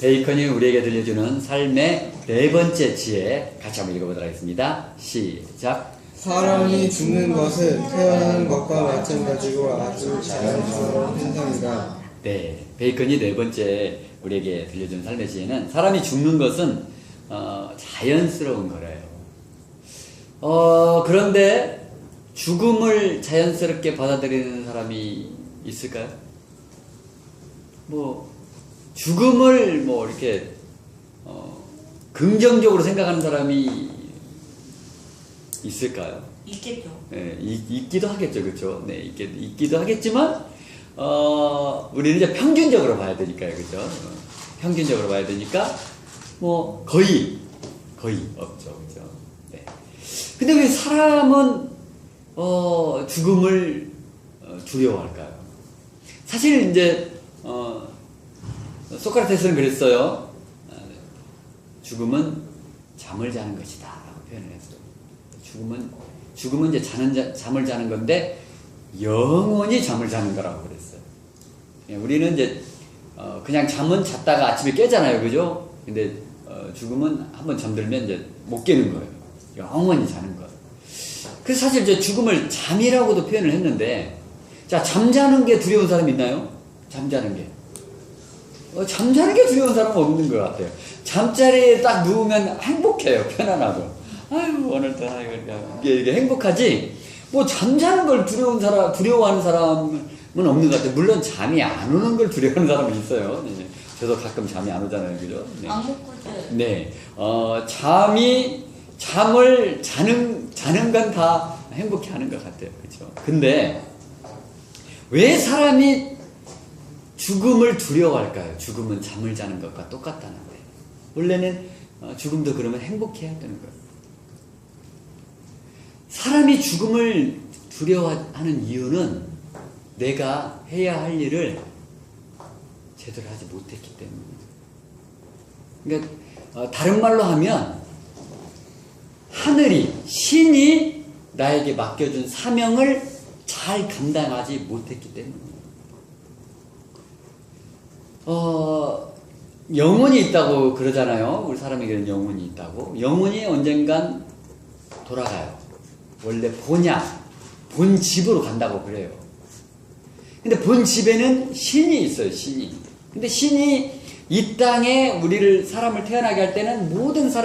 베이컨이 우리에게 들려주는 삶의 네 번째 지혜 같이 한번 읽어보도록 하겠습니다. 시작. 사람이 죽는 것은 태어나는 것과 마찬가지고 아주 자연스러운 현상이다. 네, 베이컨이 네 번째 우리에게 들려준 삶의 지혜는 사람이 죽는 것은 어, 자연스러운 거래요. 어, 그런데 죽음을 자연스럽게 받아들이는 사람이 있을까요? 뭐 죽음을 뭐 이렇게 어, 긍정적으로 생각하는 사람이 있을까요? 있겠죠. 예, 있, 있기도 하겠죠, 그렇죠? 네, 있기, 있기도 하겠지만 어, 우리는 이제 평균적으로 봐야 되니까요, 그렇죠? 어, 평균적으로 봐야 되니까 뭐 거의 거의 없죠, 그렇죠? 네. 근데 왜 사람은 어, 죽음을 어, 두려워할까요? 사실 이제 어, 소크라테스는 그랬어요. 아, 네. 죽음은 잠을 자는 것이다 라고 표현을 했어요. 죽음은 죽음은 이제 자는 자, 잠을 자는 건데 영원히 잠을 자는 거라고 그랬어요. 예, 우리는 이제 어, 그냥 잠은 잤다가 아침에 깨잖아요, 그죠? 근데 어, 죽음은 한번 잠들면 이제 못 깨는 거예요. 영원히 자는 거. 그래서 사실 이제 죽음을 잠이라고도 표현을 했는데, 자 잠자는 게 두려운 사람 있나요? 잠자는 게. 어, 잠자는 게 두려운 사람은 없는 것 같아요. 잠자리에 딱 누우면 행복해요. 편안하고. 아유, 오늘도 아이고, 이게, 이게 행복하지. 뭐, 잠자는 걸 두려운 사람, 두려워하는 사람은 없는 것 같아요. 물론 잠이 안 오는 걸 두려워하는 사람은 있어요. 네. 저도 가끔 잠이 안 오잖아요. 그죠? 네. 네. 어, 잠이, 잠을 자는, 자는 건 다 행복해 하는 것 같아요. 그죠? 근데, 왜 사람이 죽음을 두려워할까요? 죽음은 잠을 자는 것과 똑같다는데. 원래는 어, 죽음도 그러면 행복해야 되는 거예요. 사람이 죽음을 두려워하는 이유는 내가 해야 할 일을 제대로 하지 못했기 때문이에요. 그러니까 어, 다른 말로 하면 하늘이 신이 나에게 맡겨준 사명을 잘 감당하지 못했기 때문이에요. 어, 영혼이 있다고 그러잖아요. 우리 사람에게는 영혼이 있다고. 영혼이 언젠간 돌아가요. 원래 본향, 본 집으로 간다고 그래요. 근데 본 집에는 신이 있어요, 신이. 근데 신이 이 땅에 우리를 사람을 태어나게 할 때는 모든 사람